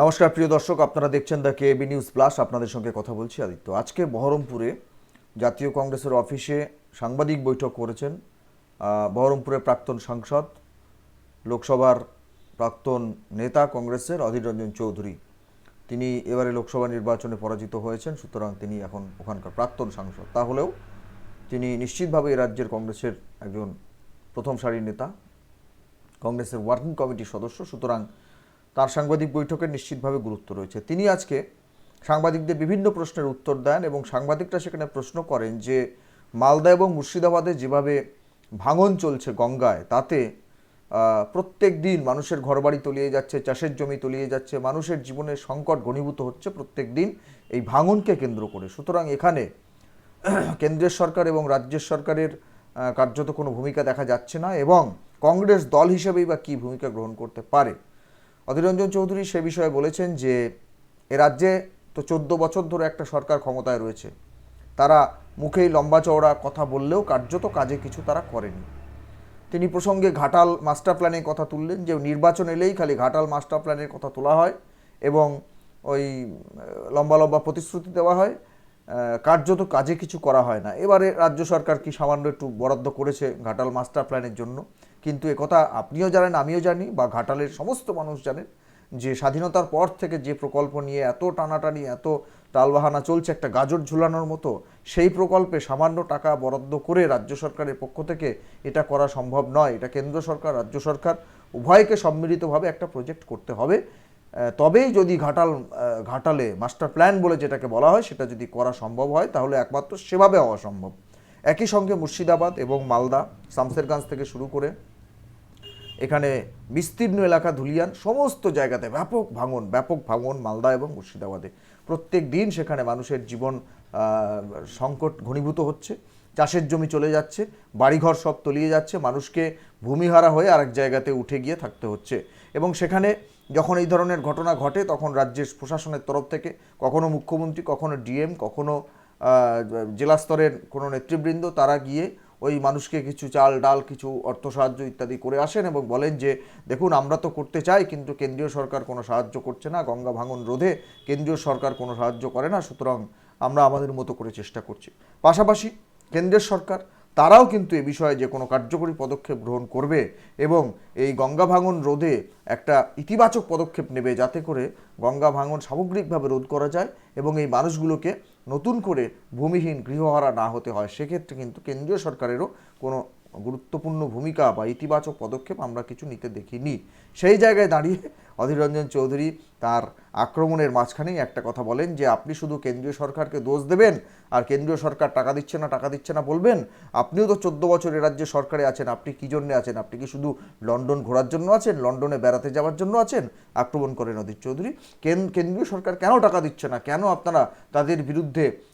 নমস্কার, প্রিয় দর্শক, আপনারা দেখছেন দ্য কেবি নিউজ প্লাস। আপনাদের সঙ্গে কথা বলছি আদিত্য। আজকে বহরমপুরে জাতীয় কংগ্রেসের অফিসে সাংবাদিক বৈঠক করেছেন বহরমপুরের প্রাক্তন সাংসদ, লোকসভার প্রাক্তন নেতা কংগ্রেসের অধীর রঞ্জন চৌধুরী। তিনি এবারে লোকসভা নির্বাচনে পরাজিত হয়েছেন, সুতরাং তিনি এখন ওখানকার প্রাক্তন সাংসদ। তাহলেও তিনি নিশ্চিতভাবে রাজ্যের কংগ্রেসের একজন প্রথম সারির নেতা, কংগ্রেসের ওয়ার্কিং কমিটির সদস্য, সুতরাং তার সাংবাদিক বৈঠকের নিশ্চিতভাবে গুরুত্ব রয়েছে। তিনি আজকে সাংবাদিকদের বিভিন্ন প্রশ্নের উত্তর দেন এবং সাংবাদিকরা সেখানে প্রশ্ন করেন যে, মালদা এবং মুর্শিদাবাদে যেভাবে ভাঙন চলছে গঙ্গায়, তাতে প্রত্যেক দিন মানুষের ঘরবাড়ি তলিয়ে যাচ্ছে, চাষের জমি তলিয়ে যাচ্ছে, মানুষের জীবনে সংকট ঘনীভূত হচ্ছে প্রত্যেক দিন এই ভাঙনকে কেন্দ্র করে। সুতরাং এখানে কেন্দ্রের সরকার এবং রাজ্যের সরকারের কার্যত কোনো ভূমিকা দেখা যাচ্ছে না এবং কংগ্রেস দল হিসেবেই বা কী ভূমিকা গ্রহণ করতে পারে? অধীররঞ্জন চৌধুরী সে বিষয়ে বলেছেন যে, এ রাজ্যে তো চোদ্দ বছর ধরে একটা সরকার ক্ষমতায় রয়েছে। তারা মুখেই লম্বা চওড়া কথা বললেও কার্যত কাজে কিছু তারা করেনি। তিনি প্রসঙ্গে ঘাটাল মাস্টার প্ল্যানের কথা তুললেন যে, নির্বাচন এলেই খালি ঘাটাল মাস্টার প্ল্যানের কথা তোলা হয় এবং ওই লম্বা লম্বা প্রতিশ্রুতি দেওয়া হয়। কার্যত কাজে কিছু করা হয় না। এবারে রাজ্য সরকার কি সামান্য একটু বরাদ্দ করেছে ঘাটাল মাস্টার প্ল্যানের জন্য? কিন্তু একথা আপনিও জানেন, আমিও জানি বা ঘাটালের সমস্ত মানুষ জানেন যে স্বাধীনতার পর থেকে যে প্রকল্প নিয়ে এত টানাটানি, এত টালবাহানা চলছে, একটা গাজর ঝুলানোর মতো, সেই প্রকল্পে সামান্য টাকা বরাদ্দ করে রাজ্য সরকারের পক্ষ থেকে এটা করা সম্ভব নয়। এটা কেন্দ্র সরকার, রাজ্য সরকার, উভয়কে সম্মিলিতভাবে একটা প্রজেক্ট করতে হবে। তবেই যদি ঘাটাল ঘাটালে মাস্টার প্ল্যান বলে যেটাকে বলা হয়, সেটা যদি করা সম্ভব হয়, তাহলে একমাত্র সেভাবে হওয়া সম্ভব। একই সঙ্গে মুর্শিদাবাদ এবং মালদা, শামসেরগঞ্জ থেকে শুরু করে এখানে বিস্তীর্ণ এলাকা ধুলিয়ান, সমস্ত জায়গাতে ব্যাপক ভাঙন ব্যাপক ভাঙন মালদা এবং মুর্শিদাবাদে। প্রত্যেক দিন সেখানে মানুষের জীবন সংকট ঘনীভূত হচ্ছে, চাষের জমি চলে যাচ্ছে, বাড়িঘর সব তলিয়ে যাচ্ছে, মানুষকে ভূমিহারা হয়ে আরেক জায়গাতে উঠে গিয়ে থাকতে হচ্ছে। এবং সেখানে যখন এই ধরনের ঘটনা ঘটে, তখন রাজ্যের প্রশাসনের তরফ থেকে কখনো মুখ্যমন্ত্রী, কখনো ডিএম, কখনো জেলা স্তরের কোনো নেতৃবৃন্দ তারা গিয়ে ওই মানুষকে কিছু চাল, ডাল, কিছু অর্থ সাহায্য ইত্যাদি করে আসেন এবং বলেন যে, দেখুন, আমরা তো করতে চাই, কিন্তু কেন্দ্রীয় সরকার কোনো সাহায্য করছে না, গঙ্গা ভাঙন রোধে কেন্দ্রীয় সরকার কোনো সাহায্য করে না, সুতরাং আমরা আমাদের মতো করে চেষ্টা করছি। পাশাপাশি কেন্দ্রের সরকার তারাও কিন্তু এ বিষয়ে যে কোনো কার্যকরী পদক্ষেপ গ্রহণ করবে এবং এই গঙ্গা ভাঙন রোধে একটা ইতিবাচক পদক্ষেপ নেবে যাতে করে গঙ্গা ভাঙন সামগ্রিকভাবে রোধ করা যায় এবং এই মানুষগুলোকে নতুন করে ভূমিহীন গৃহহারা না হতে হয়। সেক্ষেত্রে কিন্তু কেন্দ্রীয় সরকারেরও কোনো গুরুত্বপূর্ণ ভূমিকা বা ইতিবাচক পদক্ষেপ আমরা কিছু নিতে দেখিনি। সেই জায়গায় দাঁড়িয়ে অধীর রঞ্জন চৌধুরী তার আক্রমণের মাঝখানেই একটা কথা বলেন যে, আপনি শুধু কেন্দ্রীয় সরকারকে দোষ দেবেন আর কেন্দ্রীয় সরকার টাকা দিচ্ছে না, টাকা দিচ্ছে না বলবেন? আপনিও তো চোদ্দ বছর এ রাজ্যে সরকারে আছেন, আপনি কী জন্যে আছেন? আপনি কি শুধু লন্ডন ঘোরার জন্য আছেন, লন্ডনে বেড়াতে যাওয়ার জন্য আছেন? আক্রমণ করেন অধীর চৌধুরী। কেন- কেন্দ্রীয় সরকার কেন টাকা দিচ্ছে না? কেন আপনারা তাদের বিরুদ্ধে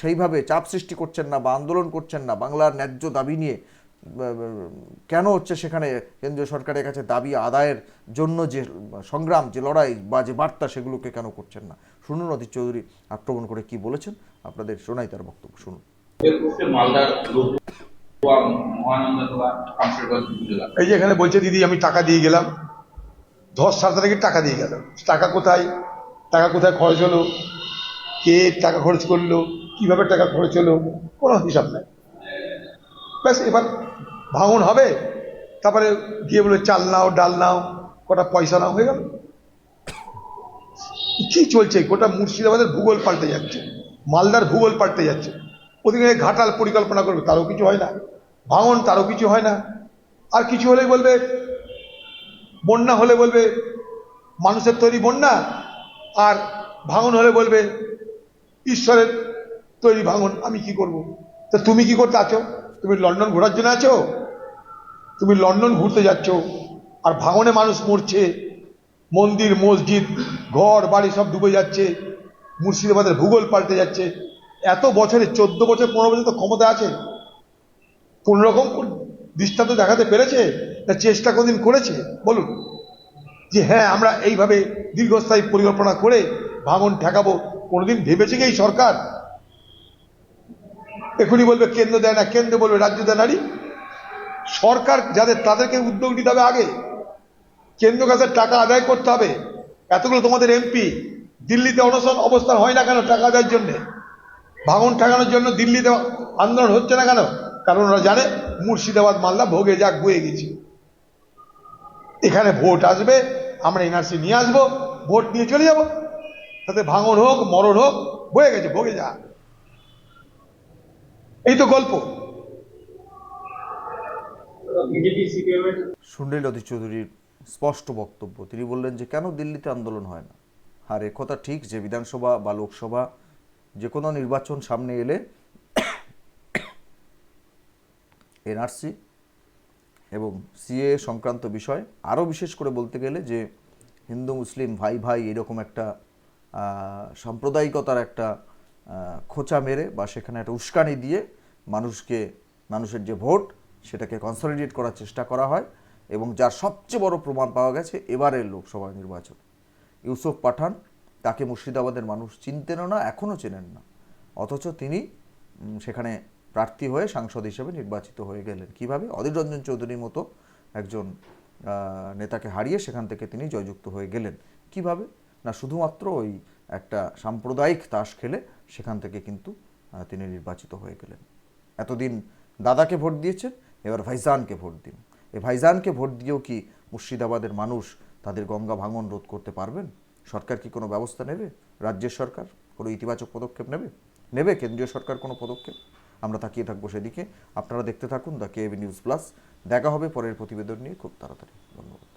সেইভাবে চাপ সৃষ্টি করছেন না বা আন্দোলন করছেন না বাংলার ন্যায্য দাবি নিয়ে কেন হচ্ছে সেখানে কেন্দ্রীয় সরকারের কাছে দাবি আদায়ের জন্য যে সংগ্রাম, যে লড়াই বা যে বার্তা সেগুলোকে কেন করছেন না? শুনুন অধীর চৌধুরী, আক্রমণ করে কি বলেছেন? আপনাদের শোনাই তার বক্তব্য, শুনুন। এই যে এখানে বলছে, দিদি, আমি টাকা দিয়ে গেলাম। ধস তারিখে টাকা দিয়ে গেল টাকা কোথায়? টাকা কোথায় খরচ হলো? কে টাকা খরচ করল, কীভাবে টাকা খরচ হলো, কোনো হিসাব নাই। ব্যাস, এবার ভাঙন হবে, তারপরে গিয়ে বলে চাল নাও, ডাল নাও, কটা পয়সা নাও, হয়ে গেল। কি চলছে? গোটা মুর্শিদাবাদের ভূগোল পাল্টে যাচ্ছে, মালদার ভূগোল পাল্টে যাচ্ছে। ওদিকে ঘাটাল পরিকল্পনা করবে, তারও কিছু হয় না। ভাঙন, তারও কিছু হয় না। আর কিছু হলে বলবে, বন্যা হলে বলবে, মানুষের তৈরি বন্যা। আর ভাঙন হলে বলবে ঈশ্বরের তৈরি ভাঙন, আমি কি করব? তা তুমি কি করতে আছো? তুমি লন্ডন ঘোরার জন্য আছো? তুমি লন্ডন ঘুরতে যাচ্ছ? আর ভাঙনে মানুষ মরছে। মন্দির, মসজিদ, ঘর, বাড়ি সব ডুবে যাচ্ছে। মুর্শিদাবাদের ভূগোল পাল্টে যাচ্ছে। এত বছরে, চোদ্দ বছর, পনেরো বছর তো ক্ষমতা আছে। কোন রকম কোন দৃষ্টান্ত দেখাতে পেরেছে? না চেষ্টা কোনদিন করেছে? বলুন। যে হ্যাঁ আমরা এইভাবে দীর্ঘস্থায়ী পরিকল্পনা করে ভাঙন ঠেকাবো কোনোদিন ভেবেছে কি এই সরকার? এখনই বলবে, কেন্দ্র দেয় না, কেন্দ্র বলবে, রাজ্য দেয় নারী সরকার যাদের, তাদেরকে উদ্যোগ নিতে হবে আগে। কেন্দ্র কাছে টাকা আদায় করতে হবে। এতগুলো তোমাদের এমপি, দিল্লিতে অনশন অবস্থান হয় না কেন টাকা দেওয়ার জন্য? ভাঙন ঠেকানোর জন্য দিল্লিতে আন্দোলন হচ্ছে না কেন? কারণ ওরা জানে, মুর্শিদাবাদ মালদা ভোগে যাক বয়ে গেছি। এখানে ভোট আসবে, আমরা এনআরসি নিয়ে আসব, ভোট নিয়ে চলে যাব। তাতে ভাঙন হোক, মরণ হোক, বয়ে গেছে ভোগে যা এই তো গল্প। শুনলেন অধীর চৌধুরীর স্পষ্ট বক্তব্য। তিনি বললেন যে, কেন দিল্লিতে আন্দোলন হয় না? আর কথা ঠিক যে, বিধানসভা বা লোকসভা যে কোনো নির্বাচন সামনে এলে এনআরসি এবং সিএ সংক্রান্ত বিষয় আরও বিশেষ করে বলতে গেলে যে, হিন্দু, মুসলিম ভাই ভাই এরকম একটা সাম্প্রদায়িকতার একটা খোঁচা মেরে বা সেখানে একটা উস্কানি দিয়ে মানুষকে, মানুষের যে ভোট, সেটাকে কনসলিডেট করার চেষ্টা করা হয় এবং যার সবচেয়ে বড় প্রমাণ পাওয়া গেছে এবারের লোকসভা নির্বাচন। ইউসুফ পাঠান তাকে মুর্শিদাবাদের মানুষ চিনতেনও না এখনও চেনেন না। অথচ তিনি সেখানে প্রার্থী হয়ে সাংসদ হিসেবে নির্বাচিত হয়ে গেলেন। কীভাবে? অধীর রঞ্জন চৌধুরীর মতো একজন নেতাকে হারিয়ে সেখান থেকে তিনি জয়যুক্ত হয়ে গেলেন। কীভাবে? না, শুধুমাত্র ওই একটা সাম্প্রদায়িক তাস খেলে সেখান থেকে কিন্তু তিনি নির্বাচিত হয়ে গেলেন। এতদিন দাদাকে ভোট দিয়েছেন, এবার ভাইজানকে ভোট দিন। এই ভাইজানকে ভোট দিয়েও কি মুর্শিদাবাদের মানুষ তাদের গঙ্গা ভাঙন রোধ করতে পারবেন? সরকার কি কোনো ব্যবস্থা নেবে? রাজ্যের সরকার কোনো ইতিবাচক পদক্ষেপ নেবে? নেবে কেন্দ্রীয় সরকার কোনো পদক্ষেপ? আমরা তাকিয়ে থাকব সেদিকে। আপনারা দেখতে থাকুন দ্য কেবি নিউজ প্লাস। দেখা হবে পরের প্রতিবেদন নিয়ে খুব তাড়াতাড়ি। ধন্যবাদ।